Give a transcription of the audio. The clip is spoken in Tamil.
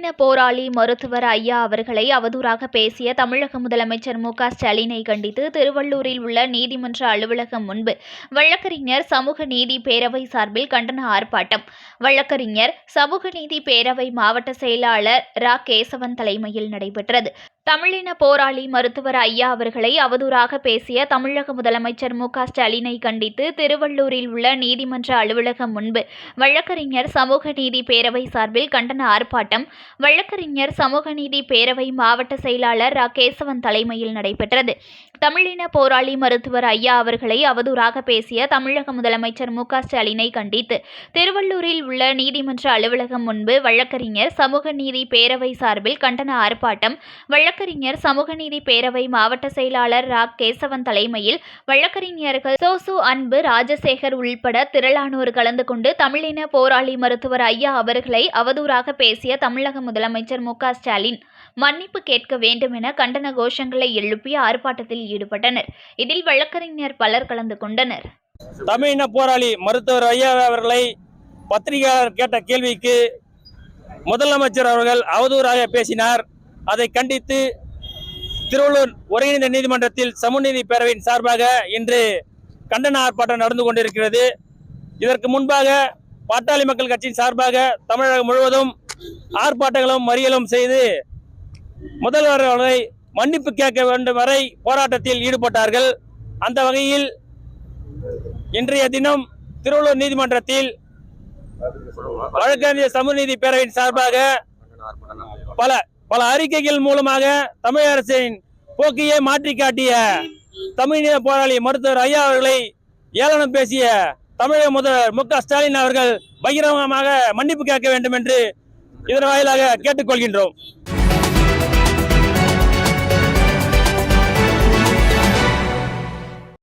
போராளி மருத்துவர் ஐயா அவர்களை அவதூறாக பேசிய தமிழக முதலமைச்சர் மு ஸ்டாலினை கண்டித்து திருவள்ளூரில் உள்ள நீதிமன்ற அலுவலகம் முன்பு வழக்கறிஞர் சமூக நீதி பேரவை சார்பில் கண்டன ஆர்ப்பாட்டம். வழக்கறிஞர் சமூக நீதி பேரவை மாவட்ட செயலாளர் ரா. கேசவன் தலைமையில் நடைபெற்றது. தமிழின போராளி மருத்துவர் ஐயா அவர்களை அவதூறாக பேசிய தமிழக முதலமைச்சர் மு ஸ்டாலினை கண்டித்து திருவள்ளூரில் உள்ள நீதிமன்ற அலுவலகம் முன்பு வழக்கறிஞர் சமூக நீதி பேரவை சார்பில் கண்டன ஆர்ப்பாட்டம். வழக்கறிஞர் சமூக நீதி பேரவை மாவட்ட செயலாளர் ரா. கேசவன் தலைமையில் நடைபெற்றது. தமிழின போராளி மருத்துவர் ஐயா அவர்களை அவதூறாக பேசிய தமிழக முதலமைச்சர் மு க ஸ்டாலினை கண்டித்து திருவள்ளூரில் உள்ள நீதிமன்ற அலுவலகம் முன்பு வழக்கறிஞர் சமூக நீதி பேரவை சார்பில் கண்டன ஆர்ப்பாட்டம் வழக்கறிஞர் சமூக நீதி பேரவை மாவட்ட செயலாளர் ரா. கேசவன் தலைமையில் வழக்கறிஞர்கள் சோசு அன்பு ராஜசேகர் உள்பட திரளானோர் கலந்து கொண்டு தமிழின போராளி மருத்துவர் ஐயா அவர்களை அவதூறாக பேசிய தமிழக முதலமைச்சர் மு க ஸ்டாலின் மன்னிப்பு கேட்க வேண்டும் என கண்டன கோஷங்களை எழுப்பி ஆர்ப்பாட்டத்தில் ஈடுபட்டனர். இதில் வழக்கறிஞர் பலர் கலந்து கொண்டனர். தமிழின போராளி மருத்துவர் ஐயா அவர்களை பத்திரிகையாளர் கேட்ட கேள்விக்கு முதலமைச்சர் அவர்கள் அவதூறாக பேசினார். அதை கண்டித்து திருவள்ளூர் ஒருங்கிணைந்த நீதிமன்றத்தில் சமூகநீதி பேரவையின் சார்பாக இன்று கண்டன ஆர்ப்பாட்டம் நடந்து கொண்டிருக்கிறது. இதற்கு முன்பாக பாட்டாளி மக்கள் கட்சியின் சார்பாக தமிழகம் முழுவதும் ஆர்ப்பாட்டங்களும் மறியலும் செய்து முதல்வர் அவர்களை மன்னிப்பு கேட்க வேண்டும் வரை போராட்டத்தில் ஈடுபட்டார்கள். அந்த வகையில் இன்றைய தினம் திருவள்ளூர் நீதிமன்றத்தில் வழக்கறிஞர் சமூகநீதி பேரவையின் சார்பாக பல பல அறிக்கைகள் மூலமாக தமிழக அரசின் போக்கையே மாற்றி காட்டிய தமிழின போராளி மருத்துவர் ஐயா அவர்களை ஏளனம் பேசிய தமிழக முதல்வர் மு க ஸ்டாலின் அவர்கள் பகிரங்கமாக மன்னிப்பு கேட்க வேண்டும் என்று இதன் வாயிலாக கேட்டுக்கொள்கின்றோம்.